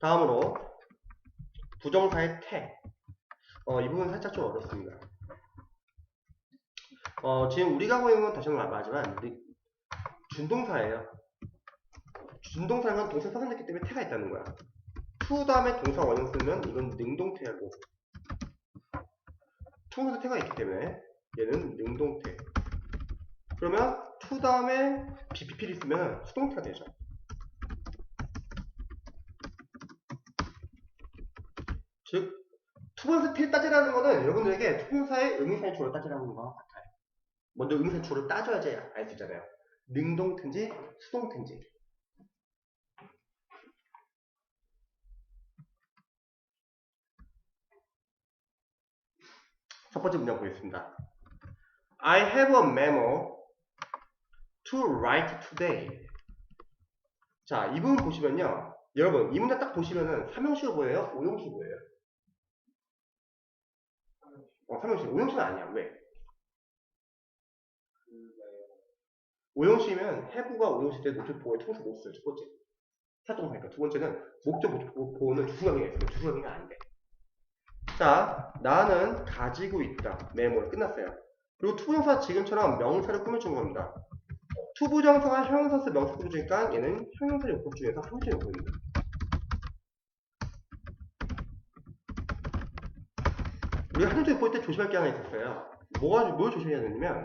다음으로 부정사의 태. 어, 이 부분 살짝 좀 어렵습니다. 어, 지금 우리가 있는 건 다시 한번 말하지만 준동사예요. 준동사는 건 동사 사선됐기 때문에 태가 있다는 거야. to 다음에 동사 원형 쓰면 이건 능동태고 통사 태가 있기 때문에 얘는 능동태. 그러면 to 다음에 BPP를 쓰면 수동태가 되죠. 즉 투본사 T를 따지라는 거는 여러분들에게 투본사의 의미사의 주어를 따지라는 거와 같아요. 먼저 의미사의 주어를 따져야지 알 수 있잖아요. 능동태인지 수동태인지. 첫 번째 문장 보겠습니다. I have a memo to write today. 자, 이 부분 보시면요. 여러분, 이 문장 딱 보시면은 3형식으로 보여요? 5형식으로 보여요? 어, 3형식. 5형식은 아니야. 왜? 5형식이면 have가 5형식 때 목적 보호에 통해서 못 써요. 첫 번째. 사동사니까. 두 번째는 목적 보호는 주수강의가 있어요. 주수강의가 안 돼. 자, 나는 가지고 있다. 메모를 끝났어요. 그리고 투부정사 지금처럼 명사를 꾸며준 겁니다. 투부정사가 형용사에서 명사 꾸며주니까 얘는 형용사 요법 중에서 형용사 요법입니다. 우리가 형용사 요법 때 조심할 게 하나 있었어요. 뭐가, 뭘 조심해야 되냐면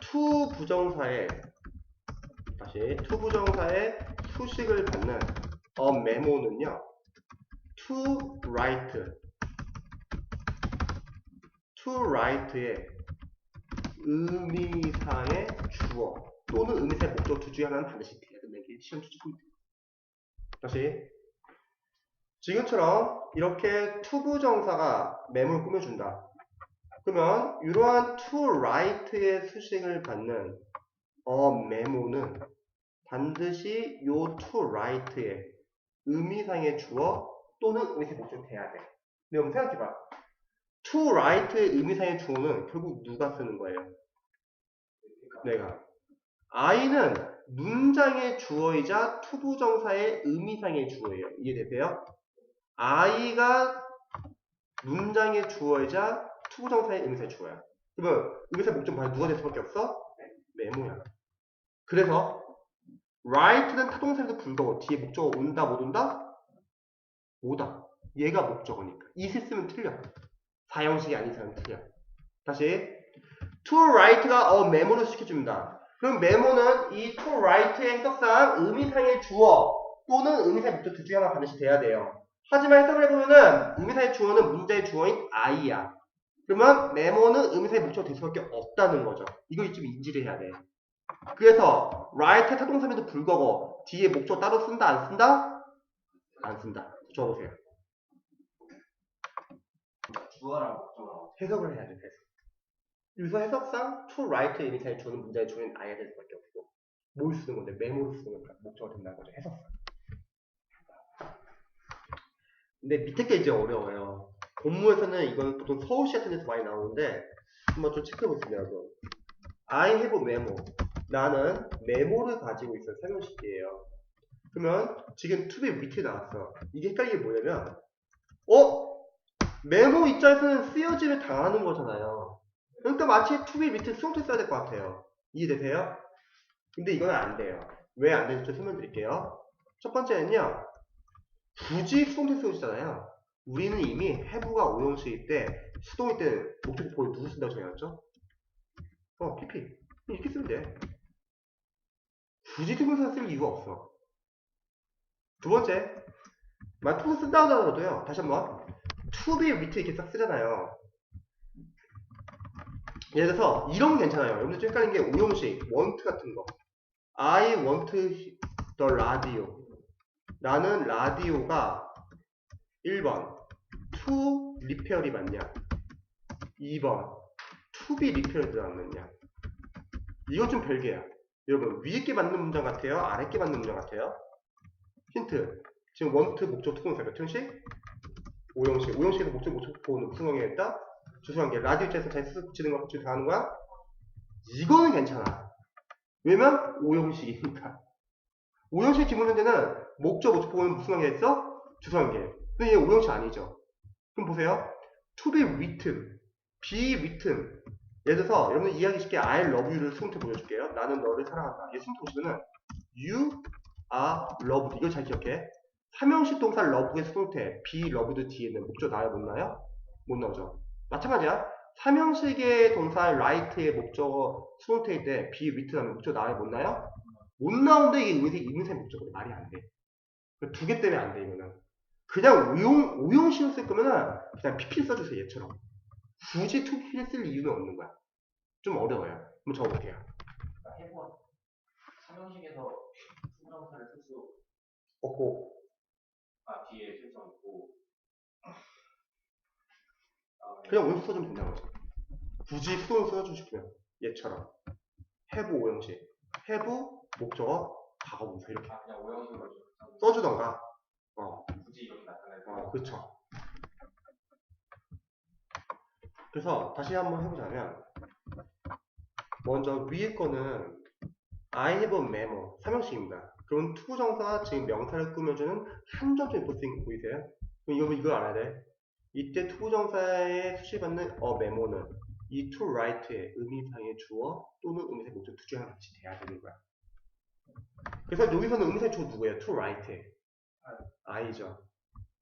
투부정사의 다시 투부정사의 수식을 받는 어 메모는요. to write to write의 의미상의 주어 또는 의미상의 목적 두 중에 하나는 반드시 돼야 된다는 게 시험 추측 포인트입니다. 다시 지금처럼 이렇게 투부정사가 메모를 꾸며준다. 그러면 이러한 to write의 수식을 받는 어 메모는 반드시 요 to write의 의미상의 주어 또는 의미상의 목적이 돼야 돼. 근데 한번 생각해봐. to write의 의미상의 주어는 결국 누가 쓰는 거예요? 내가. I는 문장의 주어이자 투부정사의 의미상의 주어예요. 이해되세요? I가 문장의 주어이자 투부정사의 의미상의 주어야. 그러면 의미상의 목적 봐야 누가 될 수밖에 없어? 메모야. 그래서 write는 타동사에도 불구하고 뒤에 목적어 온다 못 온다? 오다. 얘가 목적어니까. 이세 쓰면 틀려. 사형식이 아닌 이상은 틀려. 다시 to write가 어 메모를 시켜줍니다. 그럼 메모는 이 to write의 해석상 의미상의 주어 또는 의미상의 목적 둘 중에 하나 반드시 돼야 돼요. 하지만 해석을 해보면은 의미상의 주어는 문제의 주어인 I야. 그러면 메모는 의미상의 목적이 될 수밖에 없다는 거죠. 이걸 좀 인지를 해야 돼. 그래서 write 타동사에도 불구하고 뒤에 목적 따로 쓴다 안 쓴다? 안 쓴다. 적어보세요. 주어랑 목적어랑 해석을 해야 돼, 해석. 여기서 해석상 to write 의미사의 주어는 문장의 주어는 아야 될 수밖에 없고 뭘 쓰는 건데 메모를 쓰는 거니까 목적어 된다는 거죠, 해석상. 근데 밑에 게 이제 어려워요. 공무에서는 이건 보통 서울시 같은 데서 많이 나오는데 한번 좀 체크해 보겠습니다, 여러분. I have a memo. 나는 메모를 가지고 있어요. 설명식이에요. 그러면 지금 be written 나왔어. 이게 헷갈리게 뭐냐면 어? 메모 입장에서는 쓰여짐을 당하는 거잖아요. 그러니까 마치 be written 수동태 써야 될 것 같아요. 이해되세요? 근데 이건 안 돼요. 왜 안 되는지 좀 설명드릴게요. 첫 번째는요. 굳이 수동태 쓰시잖아요. 우리는 이미 have가 오형식일 때 수동일 때 목적 보여 누구 쓴다고 정해놨죠? 어, PP. 이렇게 쓰면 돼. 굳이 투명사 쓸 이유가 없어. 두 번째, 만약 투명사 쓴다 하더라도요. 다시 한번 be with 이렇게 딱 쓰잖아요. 예를 들어서 이런 건 괜찮아요. 여러분들 좀 헷갈리는 게 오형식, want 같은 거. I want the radio. 나는 라디오가 1번 to repair이 맞냐? 2번 to be repaired 맞느냐? 이건 좀 별개야. 여러분 위에 게 맞는 문장 같아요? 아래 게 맞는 문장 같아요? 힌트. 지금 want 목적 투공사 몇 형식? 5형식. 5형식에서 목적 목적 보호는 무슨 관계가 있다? 주소관계. 라디오 입장에서 잘 쓰, 붙이는 거 붙이는 하는 거야? 이거는 괜찮아. 왜냐면 5형식이니까. 5형식 지문 현재는 목적 목적 보호는 무슨 관계가 있어? 게. 근데 얘 오형식 아니죠. 그럼 보세요. to be written, be written. 예를 들어서 여러분 이해하기 쉽게 I love you를 수동태 보여줄게요. 나는 너를 사랑한다. 얘 수동태 보시면은 you are loved. 이걸 잘 기억해. 삼형식 동사 love의 수동태 be loved 뒤에는 목적 나요 못 나요? 못 나오죠. 마찬가지야. 삼형식의 동사 write의 목적어 수동태일 때 be written 하면 목적 나요 못 나요? 못 나오는데 이게 의미세, 의미세 목적어로 말이 안 돼. 두 개 때문에 안 돼, 이거는. 그냥 오용, 오용식을 쓸 거면은 그냥 PP 써주세요, 얘처럼. 굳이 투피를 쓸 이유는 없는 거야. 좀 어려워요. 한번 적어볼게요. 그러니까 해본 삼형식에서 수정사를 쓸 수, 없고, 아, 뒤에 쓸수 있고. 다음에 그냥 오용식 써주면 거지. 굳이 수동을 써주시면 얘처럼. have 오용식. have 목적어 과거분사 이렇게 아, 그냥 오형식으로 좀 써주던가. 어, 굳이 이렇게 나타낼 거. 어, 그쵸. 그래서 다시 한번 해보자면 먼저 위에 거는 I have a memo 삼형식입니다. 그럼 투부정사가 지금 명사를 꾸며주는 한 점쯤 볼수 있는 거 보이세요? 그럼 이거 이걸 알아야 돼. 이때 투부정사에 수식받는 a memo는 이 to write의 의미상의 주어 또는 의미상의 목적 두 중에 하나 같이 돼야 되는 거야. 그래서 여기서는 의미상의 주어 누구예요? to write의 I죠.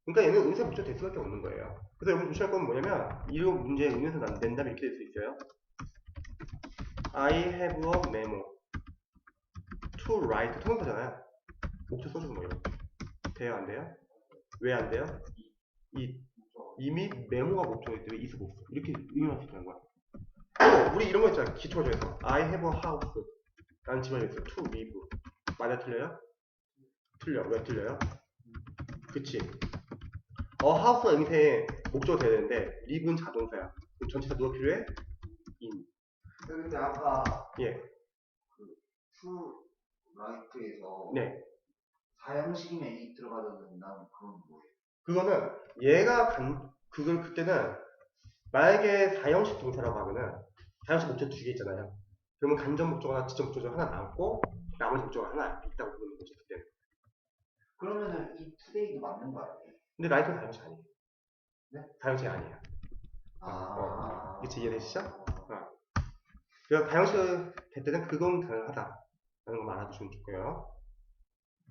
그러니까 얘는 의미상 목적 될 수밖에 없는 거예요. 그래서 여러분 조심할 건 뭐냐면 이 문제의 의미에서 난- 낸다면 이렇게 될 수 있어요. I have a memo to write 통역하잖아요. 목적 써주는 거예요. 돼요 안 돼요? 왜 안 돼요? 이 이미 메모가 목적이기 때문에 못 써. 이렇게 의미할 수 있다는 거야. 또 우리 이런 거 있잖아. 기초 중에서 I have a house 라는 집안이 있어. to live. 맞아 틀려요? 틀려. 왜 틀려요? 그치. 어 house가 의미세 목적이 돼야 되는데 live는 자동사야. 그럼 전치사 누가 필요해? in. 근데 아까 예. 그 라이트에서 네. 사형식이면 이 들어가야 된다는 그건 뭐예요? 그거는 얘가 간, 그걸 그때는 만약에 사형식 동사라고 하면은 사형식 목적 두 개 있잖아요. 그러면 간접 목적어나 지적 목적어 하나 남고 나머지 목적어 하나 있다고 보는 거지 그때는. 그러면은 이 투데이도 맞는 거 아니에요? 근데 라이트는 사형식 아니에요. 네? 사형식 아니에요. 아, 그치, 이해되시죠? 그래서 사형식 될 때는 그건 가능하다라는 걸 알아두시면 좋고요.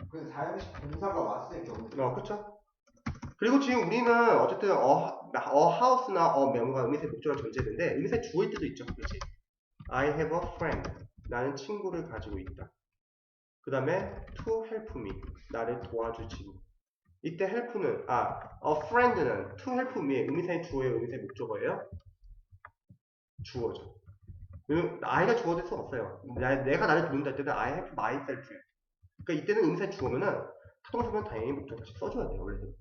그 사형식 동사가 왔을 경우에 어, 그쵸? 그리고 지금 우리는 어쨌든 어, 나- 어 하우스나 어 메모가 의미세 목적을 전제되는데 의미세 주어일 때도 있죠. 그렇지? I have a friend. 나는 친구를 가지고 있다. 그 다음에 to help me. 나를 도와주지. 이때 help는 아, a friend는 to help me의 의미세 주어의 의미세 목적어예요. 주어죠. I가 주어 될수 없어요. 나- 내가 나를 도운다 할 때는 I have myself. 그러니까 이때는 의미세 주어면은 타동사면 당연히 목적 같이 써줘야 돼요, 원래는.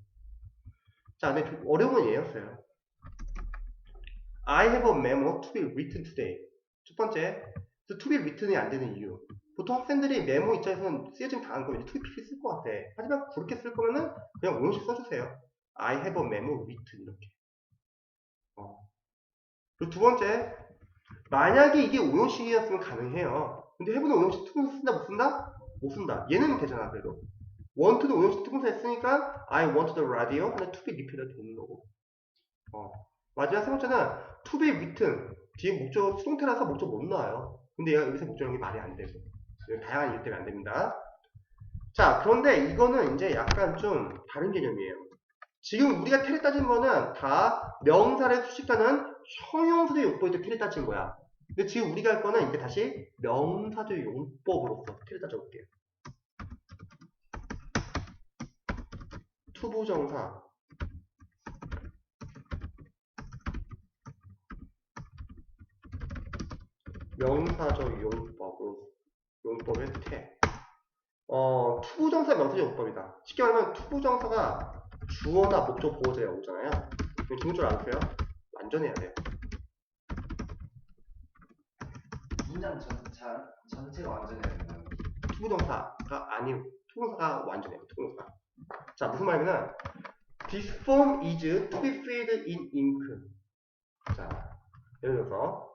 자, 근데 좀 어려운 건 얘였어요. I have a memo to be written today. 첫 번째, to be written이 안 되는 이유. 보통 학생들이 메모 입장에서는 쓰여지면 당한 거면 to be 쓸것 같아. 하지만 그렇게 쓸 거면은 그냥 오형식 써주세요. I have a memo written 이렇게. 어. 그리고 두 번째, 만약에 이게 오형식이었으면 가능해요. 근데 해보는 오형식 투동사 쓴다 못 쓴다? 못 쓴다. 얘는 되잖아 그래도. want도 오형식 투동사에 쓰니까 I want the radio 근데 to be repeated 되는 거고 어. 마지막 세 번째는 to be written 뒤에 목적 수동태라서 목적 못 나와요. 근데 얘가 여기서 목적이 말이 안 되고. 다양한 이유 때문에 안 됩니다. 자 그런데 이거는 이제 약간 좀 다른 개념이에요. 지금 우리가 테레 따진 거는 다 명사를 수식하는 형용사적 용법에서 테레 따진 거야. 근데 지금 우리가 할 거는 이제 다시 명사적 용법으로서 테레 따져볼게요. 투부정사 명사적 용법으로 용법의 태 어, 투부정사 명사적 용법이다. 쉽게 말하면 투부정사가 주어나 목적 보호자에 오잖아요. 그럼 기본적으로 아세요? 완전해야 돼요. 문장 전체 전체가 완전해야 거죠. 투부정사가 아니 투부정사가 완전해요 투부정사 자 무슨 말이냐면 This form is to be filled in ink. 자 예를 들어서